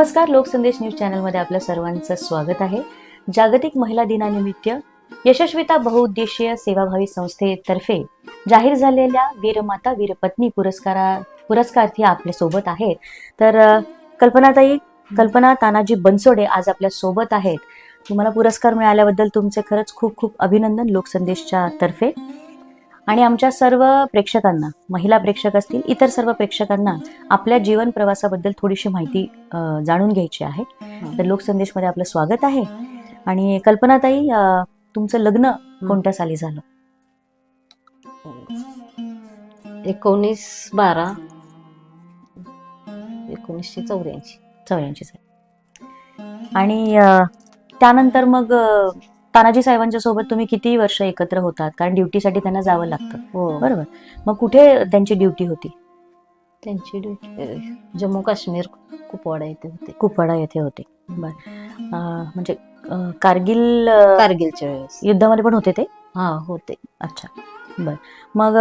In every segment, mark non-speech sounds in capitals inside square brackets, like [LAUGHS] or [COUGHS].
नमस्कार लोकसंदेश न्यूज चॅनलमध्ये आपल्या सर्वांचं स्वागत आहे. जागतिक महिला दिनानिमित्त यशस्विता बहुउद्देशीय सेवाभावी संस्थेतर्फे जाहीर झालेल्या वीरमाता वीरपत्नी पुरस्कारा पुरस्कार्थी आपल्यासोबत आहेत. तर कल्पनाताई कल्पना तानाजी बनसोडे आज आपल्यासोबत आहेत. तुम्हाला पुरस्कार मिळाल्याबद्दल तुमचे खरंच खूप खूप अभिनंदन लोकसंदेशच्या तर्फे. आणि आमच्या सर्व प्रेक्षकांना महिला प्रेक्षक असतील इतर सर्व प्रेक्षकांना आपल्या जीवन प्रवासाबद्दल थोडीशी माहिती जाणून घ्यायची आहे. तर लोकसंदेशमध्ये आपलं स्वागत आहे. आणि कल्पनाताई तुमचं लग्न कोणत्या साली झालं? एकोणीस बारा. एकोणीसशे चौऱ्याऐंशी. चौऱ्याऐंशी साली. आणि त्यानंतर मग तानाजी साहेबांच्या सोबत तुम्ही किती वर्ष एकत्र होतात? कारण ड्युटीसाठी त्यांना जावं लागतं. हो. बरोबर. मग कुठे त्यांची ड्युटी होती? त्यांची ड्युटी जम्मू काश्मीर कुपवाडा येथे होते. कुपवाडा येथे होते. बर. म्हणजे कारगिल कारगिलच्या वेळेस. युद्धामध्ये पण होते ते? हा होते. अच्छा. बर. मग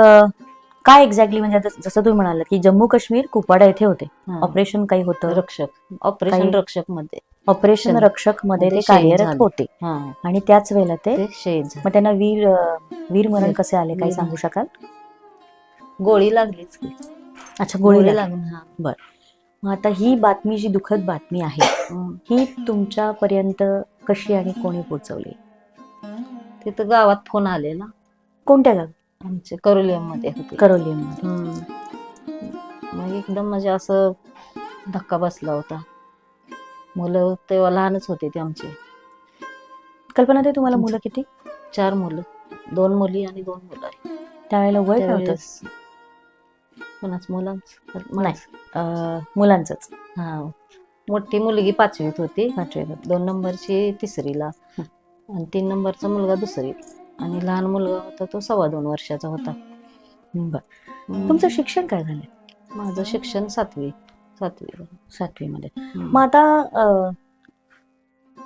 काय एक्झॅक्टली म्हणजे आता जसं तुम्ही म्हणाल की जम्मू काश्मीर कुपवाडा येथे होते. ऑपरेशन काही होतं? रक्षक. ऑपरेशन काही- रक्षकमध्ये ऑपरेशन रक्षकमध्ये ते शहीद कार्यरत झाले. होते. हा. आणि त्याच वेळेला ते ते शहीद झाले. मग त्यांना वीर अ, वीर मरण कसे आले काही वीर- सांगू शकाल? गोळी लागलीच की. अच्छा गोळी लागली. लागून हा. मग आता ही बातमी जी दुःखद बातमी आहे हं. ही तुमच्यापर्यंत कशी आणि कोणी पोहोचवली? तिथं गावात फोन आलेला. कोणत्या गाव? आमचे करोलियममध्ये होते. करोलियम हम्म. मग एकदम म्हणजे असं धक्का बसला होता. मुलं तेव्हा लहानच होते ते आमचे. कल्पना ते तुम्हाला मुलं किती? चार मुलं. दोन मुली आणि दोन मुलं. त्यावेळेला वय काय होतं? त्यावेळेस कोणाच मुलांच. नाही. अ, मुलांचंच. हा. मोठी मुलगी पाचवीत होती. पाचवीला. दोन नंबरची तिसरीला. आणि तीन नंबरचा मुलगा दुसरीत. आणि लहान मुलगा होता तो सव्वा दोन वर्षाचा होता. बर. तुमचं शिक्षण काय झालं? माझं शिक्षण सातवी सातवी सातवीमध्ये. हम्म. मग आता अ,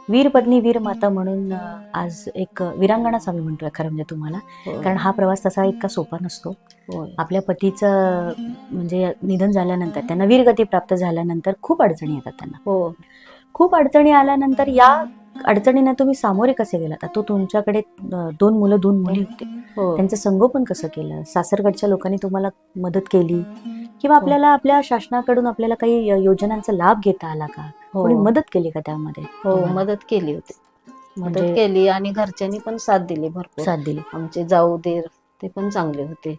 वीर पत्नी वीर माता म्हणून अ, आज एक वीरांगणाच आम्ही म्हणतोय खरं म्हणजे तुम्हाला. होय. कारण हा प्रवास तसा इतका सोपा नसतो. होय. आपल्या पतीचं म्हणजे निधन झाल्यानंतर त्यांना वीरगती प्राप्त झाल्यानंतर खूप अडचणी येतात त्यांना. हो. खूप अडचणी आल्यानंतर या अडचणींना तुम्ही सामोरे कसे गेलात? आता तो तुमच्याकडे दोन मुलं दोन मुली होते. हो. त्यांचं संगोपन कसं केलं? सासरकडच्या लोकांनी तुम्हाला मदत केली? किंवा आपल्याला आपल्या शासनाकडून आपल्याला काही योजनांचा लाभ घेता आला का? कोणी हो मदत केली का त्यामध्ये हो? मदत केली होती. मदत म्हणजे- केली आणि घरच्यांनी पण साथ दिली भरपूर. साथ दिली. आमचे जाऊ देर ते पण चांगले होते.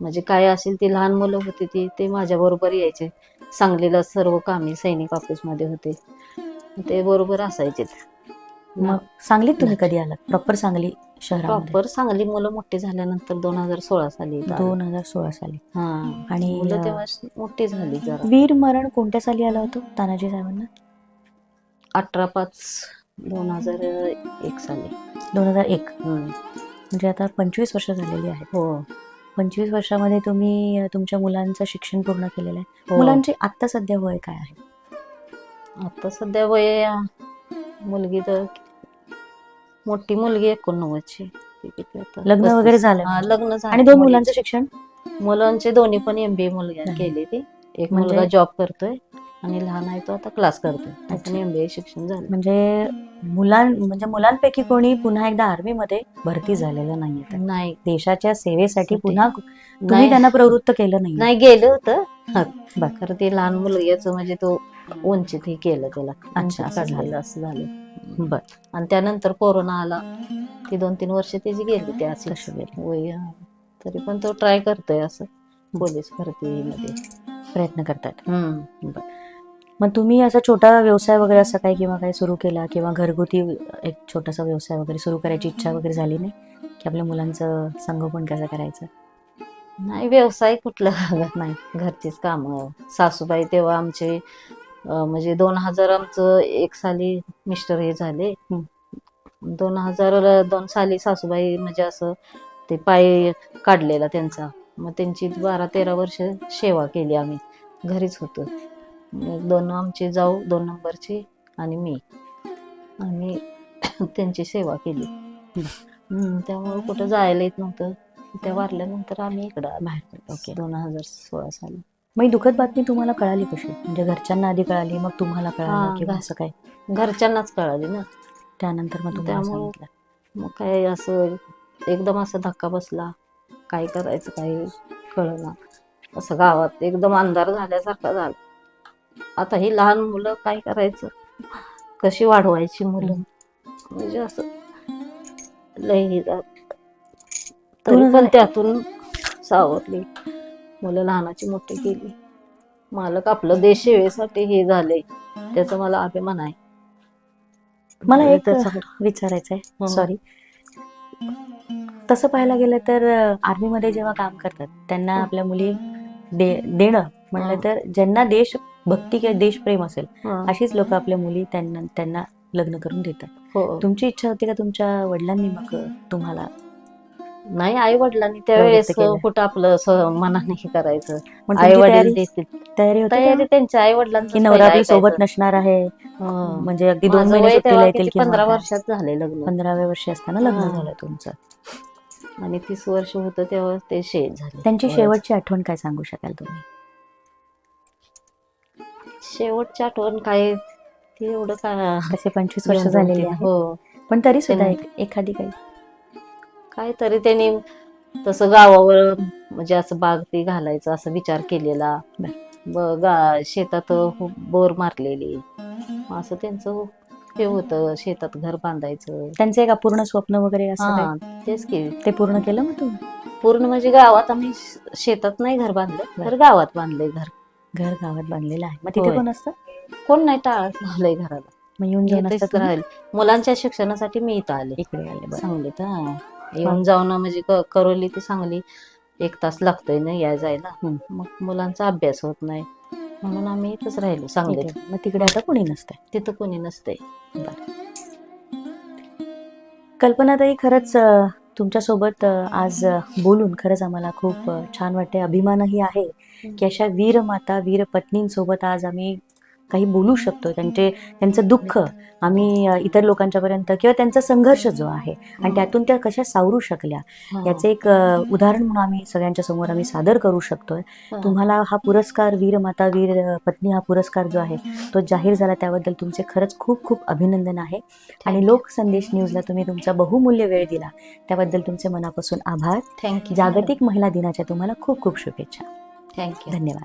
म्हणजे काय असेल ती लहान मुलं होती ती ते माझ्या बरोबर यायचे. सांगलीला सर्व कामी सैनिक ऑफिसमध्ये होते. ते बरोबर असायचे मग सांगलीत तुम्ही कधी आलात? प्रॉपर सांगली शहरामध्ये. प्रॉपर सांगली मुलं मोठी झाल्यानंतर दोन हजार सोळा साली इथं आलो. दोन हजार सोळा साली. हा. आणि मुलं तेव्हा मोठी झाली जरा. वीर मरण कोणत्या साली आलं होतं? तानाजी साहेबांना? अठरा पाच दोन हजार एक साली. दोन हजार एक. हम्म. म्हणजे आता पंचवीस वर्ष झालेली आहेत. हो. पंचवीस वर्षामध्ये तुम्ही अ, तुमच्या मुलांचं शिक्षण पूर्ण केलेलं आहे. हो. मुलांचे आता सध्या वय काय आहे? आता सध्या वय मुलगी तर मोठी मुलगी एकोणनव्वदची ती किती आता? लग्न. वगैरे झालं हा, लग्न झालं आणि दोन मुलीचं. मुलांचं शिक्षण मुलांचे दोन्ही पण एमबीए मुलगा नाही. केले ते एक म्हणजे- मुलगा जॉब करतोय आणि लहान आहे तो आता क्लास करतोय अच्छा. पण एमबीए शिक्षण झालं म्हणजे मुलां म्हणजे मुलांपैकी कोणी पुन्हा एकदा आर्मी मध्ये भरती झालेलं नाहीये नाही देशाच्या सेवेसाठी साठी. पुन्हा तुम्ही नाही त्यांना प्रवृत्त केलं नाही नाही गेलं होतं बर. खरं ते लहान मुलग्याचं म्हणजे तो वंचित हे केलं त्याला. वंचित असं झालं. असं झालं. बर. आणि त्यानंतर कोरोना आला. ती दोन तीन वर्ष त्याची गेली त्या. वय. तरी पण तो ट्राय करतोय असं. पोलीस भरतीमध्ये प्रयत्न करतात. हम्म. मग तुम्ही असा छोटा व्यवसाय वगैरे असं काही किंवा काही सुरू केला किंवा घरगुती एक छोटासा व्यवसाय वगैरे सुरू करायची इच्छा वगैरे झाली नाही? की आपल्या मुलांचं संगोपन कसं करायचं? नाही व्यवसाय कुठला. [LAUGHS] नाही घरचीच कामं. सासूबाई तेव्हा आमचे म्हणजे दोन हजार आमचं एक साली मिस्टर हे झाले. दोन हजार दोन साली सासूबाई म्हणजे असं ते पाय काढलेला त्यांचा. मग त्यांची बारा तेरा वर्ष सेवा केली आम्ही. घरीच होतो. दोन आमची जाऊ दोन नंबरची आणि मी. आणि [COUGHS] त्यांची सेवा केली. त्यामुळे कुठं जायला येत नव्हतं. त्या वारल्यानंतर आम्ही इकडं. बाहेर ओके. दोन हजार सोळा साली. मग ही दुःखद बातमी तुम्हाला कळाली कशी? म्हणजे घरच्यांना आधी कळाली मग तुम्हाला कळालं हा, किंवा घ- असं काय? घरच्यांनाच कळाली ना. त्यानंतर मग तुम्हाला त्यामुळं- सांगितलं. मग काय असं एकदम असं धक्का बसला. काय करायचं काय कळना. असं गावात एकदम अंधार झाल्यासारखा झाला. आता ही लहान मुलं काय करायचं? कशी वाढवायची मुलं? म्हणजे असं हे झालं. तरी पण. त्यातून सावरली. मुलं लहानाची मोठी केली मालक आपलं देश सेवेसाठी हे झालंय त्याचा मला अभिमान आहे मला एक विचारायचं आहे हं. सॉरी तसं पाहायला गेलं तर आर्मीमध्ये जेव्हा काम करतात त्यांना हं. आपल्या मुली दे देणं म्हणलं हं. तर ज्यांना देश भक्ती किंवा देशप्रेम असेल हं. अशीच लोक आपल्या मुली त्यांना त्यांना लग्न करून देतात हो तुमची इच्छा होती का तुमच्या वडिलांनी मग तुम्हाला नाही आई वडिलांनी त्यावेळेस. कुठं आपलं स- मनाने हे करायचं. पण आई तुमची वडील तयारी देतील. तयारी होती तयारी का? त्यांच्या आई वडिलांची की नवरा आपली सोबत नसणार आहे. म्हणजे अगदी दोन महिने सुट्टीला येतील किंवा पंधरा काय? वर्षात झाले लग्न. पंधराव्या वर्षी असताना लग्न हा. झालं तुमचं. आणि तीस वर्ष होतं तेव्हा ते शेत झाले. त्यांची वयाचं. शेवटची आठवण काय सांगू शकाल तुम्ही? शेवटची आठवण काय? ते एवढं काय तसे पंचवीस वर्ष झालेली आहे हो. पण तरी सुद्धा एक- एखादी काही काय तरी त्यांनी तसं गावावर म्हणजे असं बाग ते घालायचं असं विचार केलेला. ब- गा शेतात बोर मारलेली असं त्यांचं हे होतं शेतात घर बांधायचं त्यांचं एक अपूर्ण स्वप्न वगैरे असं हा? तेच की ते पूर्ण केलं मग तुम्ही पूर्ण म्हणजे गावात आम्ही श- शेतात नाही घर बांधलं. तर गावात बांधलंय घर घर गावात बांधलेलं आहे मग तिथे होय. कोण असतं कोण नाही टाळत लावलंय घराला मग येऊन जाऊन? राहील मुलांच्या शिक्षणासाठी मी इथं आले इकडे आले बरं. सांगलीत हा येऊन जाऊन म्हणजे क- करवली ती सांगली एक तास लागतोय ना या जायला. मग मुलांचा अभ्यास होत नाही. म्हणून आम्ही इथंच राहिलो सांगलीत. इथे. मग तिकडे आता कोणी नसतंय? तिथं कोणी नसते कल्पनाताई खरंच अं, तुमच्यासोबत अं, आज अं, बोलून खरंच आम्हाला खूप अं, छान वाटते अभिमानही आहे की अशा वीर माता वीर पत्नींसोबत आज आम्ही काही बोलू शकतो. त्यांचे त्यांचं दुःख आम्ही इतर लोकांच्यापर्यंत किंवा त्यांचा संघर्ष जो आहे आणि त्यातून त्या कशा सावरू शकल्या याचे एक उदाहरण म्हणून आम्ही सगळ्यांच्या समोर आम्ही सादर करू शकतोय. तुम्हाला हा पुरस्कार वीर माता वीर पत्नी हा पुरस्कार जो आहे तो जाहीर झाला त्याबद्दल तुमचे खरंच खूप खूप अभिनंदन आहे. आणि लोक संदेश न्यूजला तुम्ही तुमचा बहुमूल्य वेळ दिला. त्याबद्दल तुमचे मनापासून आभार. थँक्यू जागतिक महिला दिनाच्या तुम्हाला खूप खूप शुभेच्छा. थँक्यू धन्यवाद.